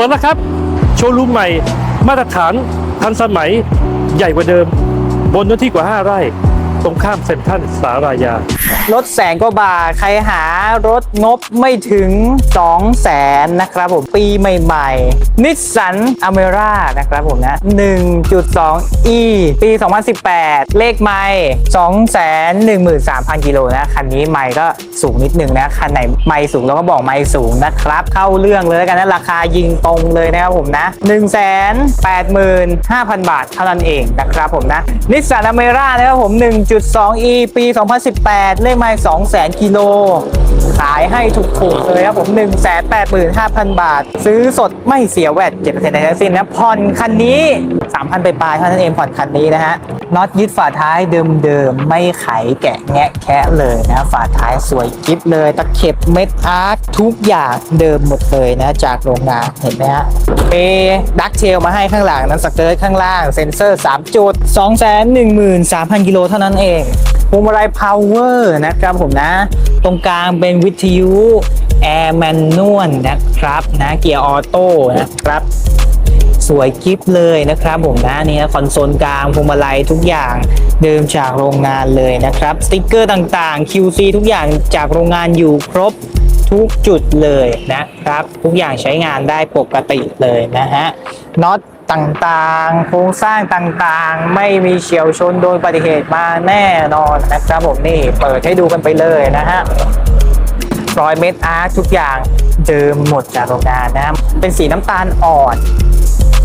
ปิดแล้วครับ โชว์รูมใหม่ มาตรฐานทันสมัยใหญ่กว่าเดิม บนเนื้อที่กว่า 5 ไร่ ตรงข้ามเซ็นทรัลสารายา รถแสนกว่าบาท ใครหารถงบไม่ถึง 2 0 0แสนนะครับผมปีใหม่ๆนิสสันอเมร่านะครับผมนะ 1.2 e ปี 2018 เลขไม่213,000 กิโลนะ คันนี้ไม่ก็สูงนิดนึงนะ คันไหนไม่สูงเราก็บอกไม่สูงนะครับ เข้าเรื่องเลยแล้วกันนะ ราคายิงตรงเลยนะครับผมนะ 185,000 บาทเท่านั้นเองนะครับผมนะนิสสันอเมร่านะครับผม 1.2e ปี 2018 เลขไม่200,000 กิโล ขายให้ถูกๆเลยครับผม185,000 บาท ซื้อสดไม่เสียแวด7%ในทั้งสิ้นนะผ่อนคันนี้ 3,000 ไปปลายเท่านั้นเองผ่อนคันนี้นะฮะน็อตยึดฝาท้ายเดิมๆ ไม่ไขแกะแงะแคะเลยนะฝาท้ายสวยกิ๊บเลยตะเข็บเม็ดอาร์คทุกอย่างเดิมหมดเลยนะจากโรงงานเห็นไหมฮะเปดักเทลมาให้ข้างหลังนั้นสเกิร์ตข้างล่างเซ็นเซอร์ 3 จุด 213,000 กิโลเท่านั้นเอง พวงมาลัยพาวเวอร์นะครับผมนะ ตรงกลางเป็นวิทยุแอร์แมนนวลนะครับนะเกียร์ออโต้นะครับสวยกิฟเลยนะครับผมนะนี่นะคอนโซลกลางพวงมาลัยทุกอย่างเดิมจากโรงงานเลยนะครับสติกเกอร์ต่างๆ QC ทุกอย่างจากโรงงานอยู่ครบทุกจุดเลยนะครับ ทุกอย่างใช้งานได้ปกติเลยนะฮะน็อต ต่างๆ โครงสร้างต่างๆ ไม่มีเฉียวชนโดนอุบัติเหตุมาแน่นอนนะครับผมนี่เปิดให้ดูกันไปเลยนะฮะรอยเม็ดอาร์ตทุกอย่างเดิมหมดจากโรงงานนะเป็นสีน้ำตาลอ่อน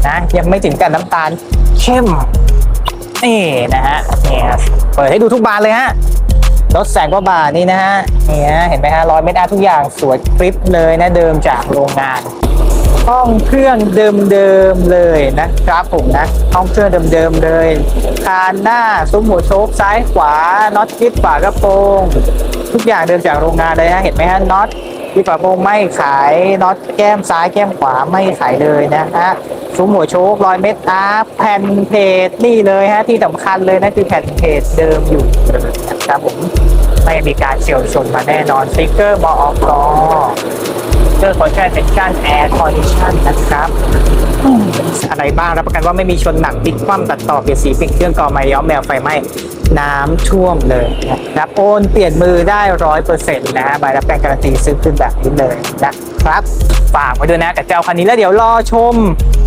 นะยังไม่ถึงกับน้ำตาลเข้มนี่นะฮะเนี่ยเปิดให้ดูทุกบานเลยฮะรถแสงกว่าบาทนี่นะฮะเนี่ยเห็นไหมฮะรอยเม็ดอาร์ตทุกอย่างสวยกริบเลยนะเดิมจากโรงงาน ห้องเครื่องเดิมๆเลยนะครับผมนะห้องเครื่องเดิมๆเลยคานหน้าซุ้มหัวโชคซ้ายขวาน็อตคิดฝากระโปรงทุกอย่างเดิมจากโรงงานเลยฮะเห็นไหมฮะน็อตที่ฝากระโปรงไม่ขายน็อตแก้มซ้ายแก้มขวาไม่ขายเลยนะฮะซุ้มหัวโชครอยเม็ดอาร์แผ่นเพจนี่เลยฮะที่สำคัญเลยนะคือแผ่นเพจเดิมอยู่นะครับผมไม่มีการเฉียวชนมาแน่นอนสติ๊กเกอร์บออกก เจอขอแค่เป็นการแอร์คอนดิชันนะครับอืมอะไรบ้างรับประกันว่าไม่มีชนหนักพลิกคว่ำตัดต่อเปลี่ยนสีเปลี่ยนเครื่องก่อไม้ย้อมแมวไฟไหม้น้ำท่วมเลยนะครับโอนเปลี่ยนมือได้ร้อยเปอร์เซ็นต์นะฮะใบรับการการันตีซื้อขึ้นแบบนี้เลยนะครับฝากไว้ด้วยนะกับเจ้าคันนี้แล้วเดี๋ยวรอชม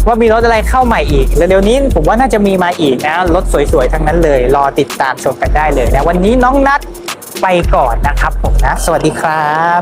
ว่ามีรถอะไรเข้าใหม่อีกเร็วๆนี้ผมว่าน่าจะมีมาอีกนะรถสวยๆทั้งนั้นเลย รอติดตามชมกันได้เลยนะวันนี้น้องนัดไปก่อนนะครับผมนะ สวัสดีครับ